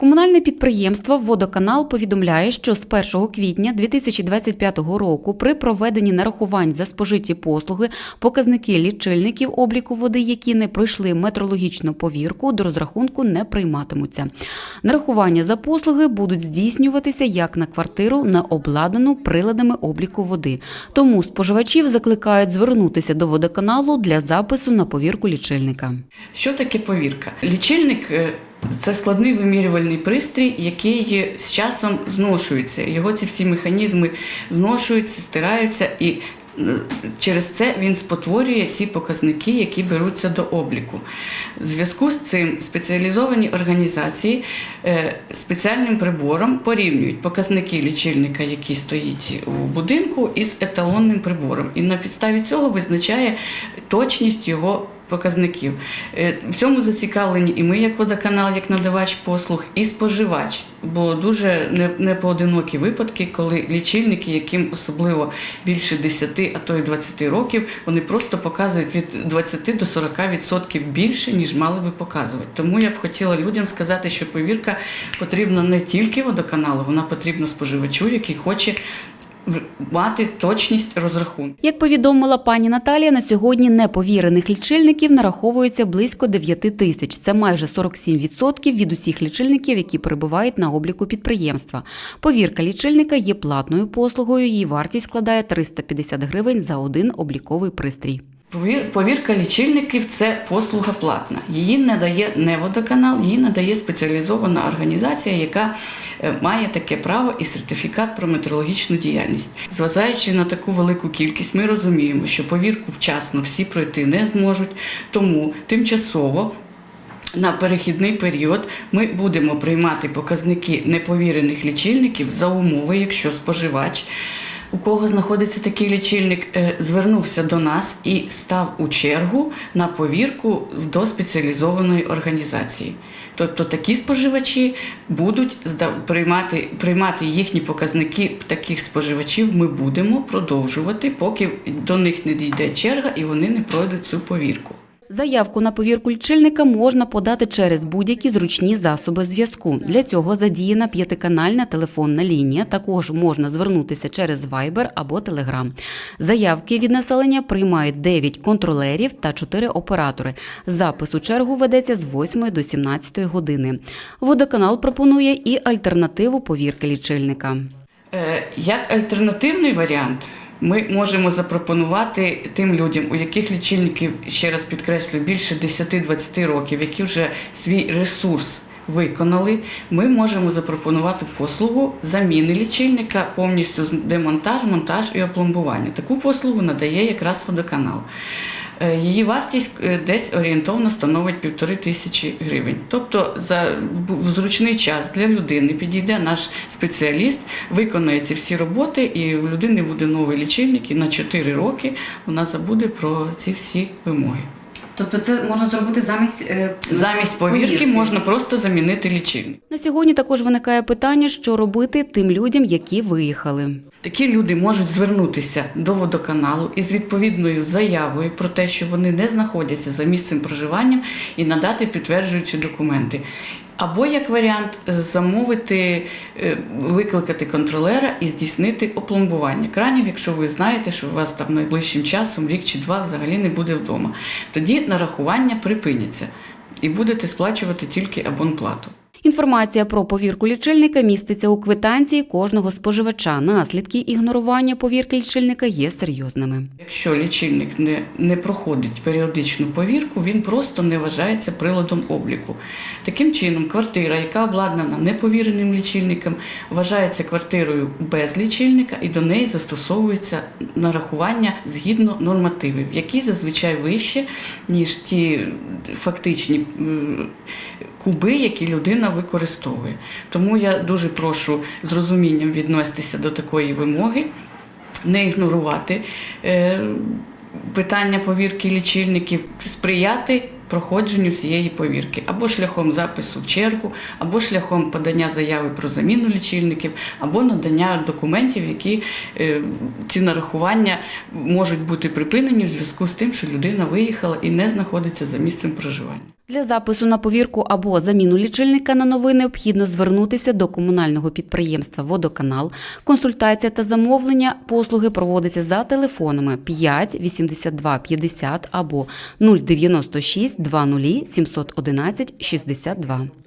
Комунальне підприємство Водоканал повідомляє, що з 1 квітня 2025 року при проведенні нарахувань за спожиті послуги показники лічильників обліку води, які не пройшли метрологічну повірку, до розрахунку не прийматимуться. Нарахування за послуги будуть здійснюватися як на квартиру, не обладнану приладами обліку води. Тому споживачів закликають звернутися до водоканалу для запису на повірку лічильника. Що таке повірка? Лічильник е, це складний вимірювальний пристрій, який з часом зношується. Його ці всі механізми зношуються, стираються і. е, Через це він спотворює ці показники, які беруться до обліку. В зв'язку з цим спеціалізовані організації е, спеціальним прибором порівнюють показники лічильника, який стоїть у будинку, із еталонним прибором. І на підставі цього визначає точність його показників. Е, В цьому зацікавлені і ми, як водоканал, як надавач послуг, і споживач. Бо дуже не- непоодинокі випадки, коли лічильники, яким особливо більше 10, а то й 20 років, вони просто показують від 20 до 40% більше, ніж мали би показувати. Тому я б хотіла людям сказати, що повірка потрібна не тільки водоканалу, вона потрібна споживачу, який хоче мати точність розрахунку. Як повідомила пані Наталія, на сьогодні неповірених лічильників нараховується близько 9 тисяч. Це майже 47% від усіх лічильників, які перебувають на обліку підприємства. Повірка лічильника є платною послугою. Її вартість складає 350 гривень за один обліковий пристрій. Повір- Повірка лічильників це послуга платна. Її надає не водоканал, її надає спеціалізована організація, яка е, має таке право і сертифікат про метрологічну діяльність. Зважаючи на таку велику кількість, ми розуміємо, що повірку вчасно всі пройти не зможуть, тому тимчасово. На перехідний період ми будемо приймати показники неповірених лічильників за умови, якщо споживач, у кого знаходиться такий лічильник, е, звернувся до нас і став у чергу на повірку до спеціалізованої організації. Тобто такі споживачі будуть приймати, приймати їхні показники таких споживачів. Ми будемо продовжувати, поки до них не дійде черга і вони не пройдуть цю повірку. Заявку на повірку лічильника можна подати через будь-які зручні засоби зв'язку. Для цього задіяна п'ятиканальна телефонна лінія. Також можна звернутися через Viber або Telegram. Заявки від населення приймають 9 контролерів та 4 оператори. Запис у чергу ведеться з 8 до 17 години. Водоканал пропонує і альтернативу повірки лічильника. Е, Як альтернативний варіант, ми можемо запропонувати тим людям, у яких лічильників, ще раз підкреслю, більше 10-20 років, які вже свій ресурс виконали, ми можемо запропонувати послугу заміни лічильника, повністю демонтаж, монтаж і опломбування. Таку послугу надає якраз водоканал. Е, Її вартість е, десь орієнтовно становить півтори тисячі гривень. Тобто за зручний час для людини підійде наш спеціаліст, виконає ці всі роботи, і в людини буде новий лічильник, і на 4 роки вона забуде про ці всі вимоги. Тобто це можна зробити замість замість повірки, повірки можна просто замінити лічильник. На сьогодні також виникає питання, що робити тим людям, які виїхали. Такі люди можуть звернутися до водоканалу із відповідною заявою про те, що вони не знаходяться за місцем проживання, і надати підтверджуючі документи. Або як варіант замовити, е, викликати контролера і здійснити опломбування кранів, якщо ви знаєте, що у вас там найближчим часом, рік чи два, взагалі не буде вдома. Тоді нарахування припиняться і будете сплачувати тільки абонплату. Інформація про повірку лічильника міститься у квитанції кожного споживача. Наслідки ігнорування повірки лічильника є серйозними. Якщо лічильник не, не проходить періодичну повірку, він просто не вважається приладом обліку. Таким чином, квартира, яка обладнана неповіреним лічильником, вважається квартирою без лічильника і до неї застосовується нарахування згідно нормативів, які зазвичай вище, ніж ті фактичні куби, які людина використовує. Тому я дуже прошу з розумінням віднестися до такої вимоги не ігнорувати е, питання повірки лічильників, сприяти проходженню цієї повірки або шляхом запису в чергу, або шляхом подання заяви про заміну лічильників, або надання документів, які е, ці нарахування можуть бути припинені в зв'язку з тим, що людина виїхала і не знаходиться за місцем проживання. Для запису на повірку або заміну лічильника на новий необхідно звернутися до комунального підприємства Водоканал. Консультація та замовлення послуги проводиться за телефонами 5 82 50 або 096 20 711 62.